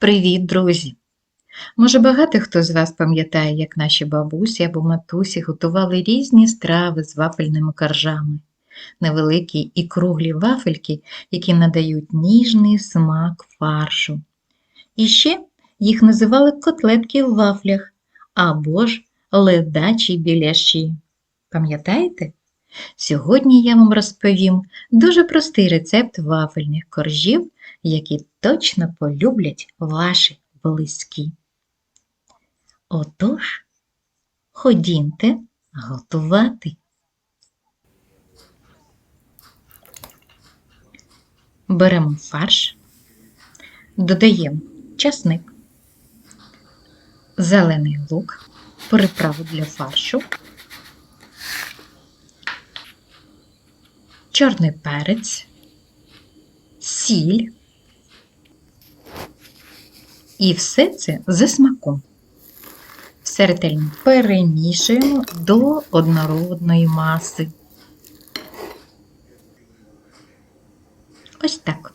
Привіт, друзі! Може, багато хто з вас пам'ятає, як наші бабусі або матусі готували різні страви з вафельними коржами, невеликі і круглі вафельки, які надають ніжний смак фаршу. І ще їх називали котлетки в вафлях або ж ледачі біляші. Пам'ятаєте? Сьогодні я вам розповім дуже простий рецепт вафельних коржів, які точно полюблять ваші близькі. Отож, ходімте готувати. Беремо фарш, додаємо часник, зелений лук, приправу для фаршу, чорний перець, сіль. І все це за смаком. Все ретельно перемішуємо до однородної маси. Ось так.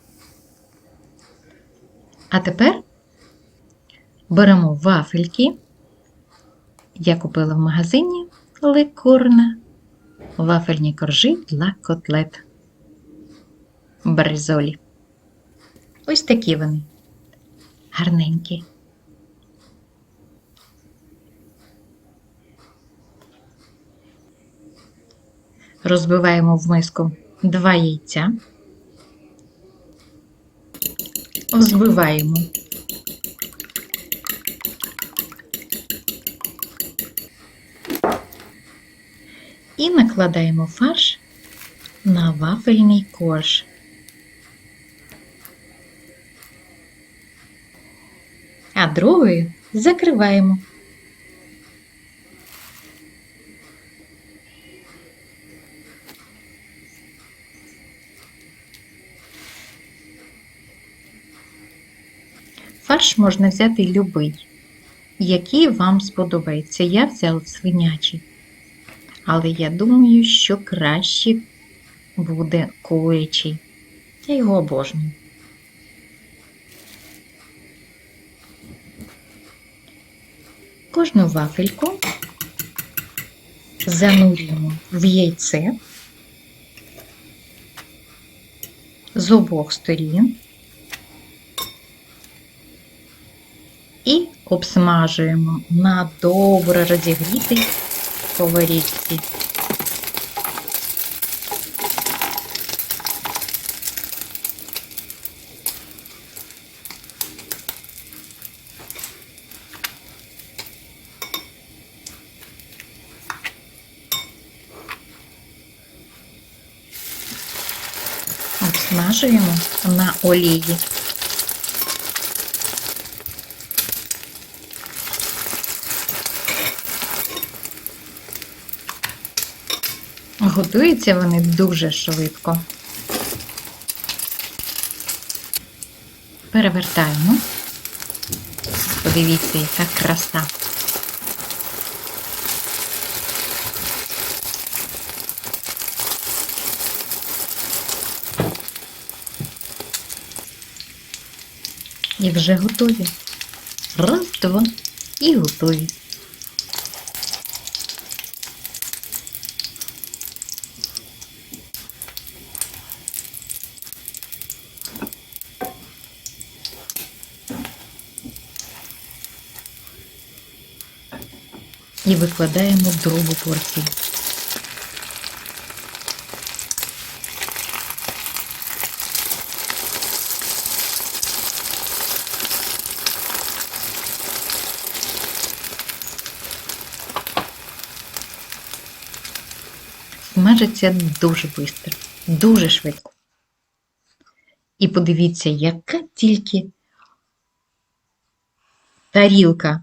А тепер беремо вафельки. Я купила в магазині ликорна вафельні коржі для котлет. Бризолі. Ось такі вони. Гарненькі. Розбиваємо в миску два яйця, взбиваємо і накладаємо фарш на вафельний корж. А другою закриваємо. Фарш можна взяти любий, який вам сподобається. Я взяла свинячий. Але я думаю, що краще буде курячий. Я його обожнюю. Кожну вафельку занурюємо в яйце з обох сторін і обсмажуємо на добре розігрітій сковорідці. Обсмажуємо на олії. Готуються вони дуже швидко. Перевертаємо. Подивіться, яка краса. І вже готові. Раз, два і готові. І викладаємо другу порцію. Смажиться дуже швидко, дуже швидко. І подивіться, яка тільки тарілка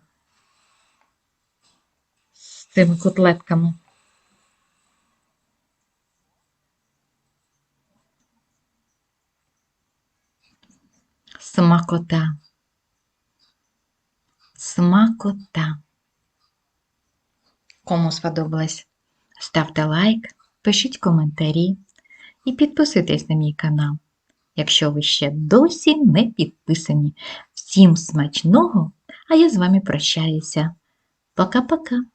цими котлетками. Смакота. Смакота. Кому сподобалось, ставте лайк, пишіть коментарі і підписуйтесь на мій канал, якщо ви ще досі не підписані. Всім смачного, а я з вами прощаюся. Пока-пока.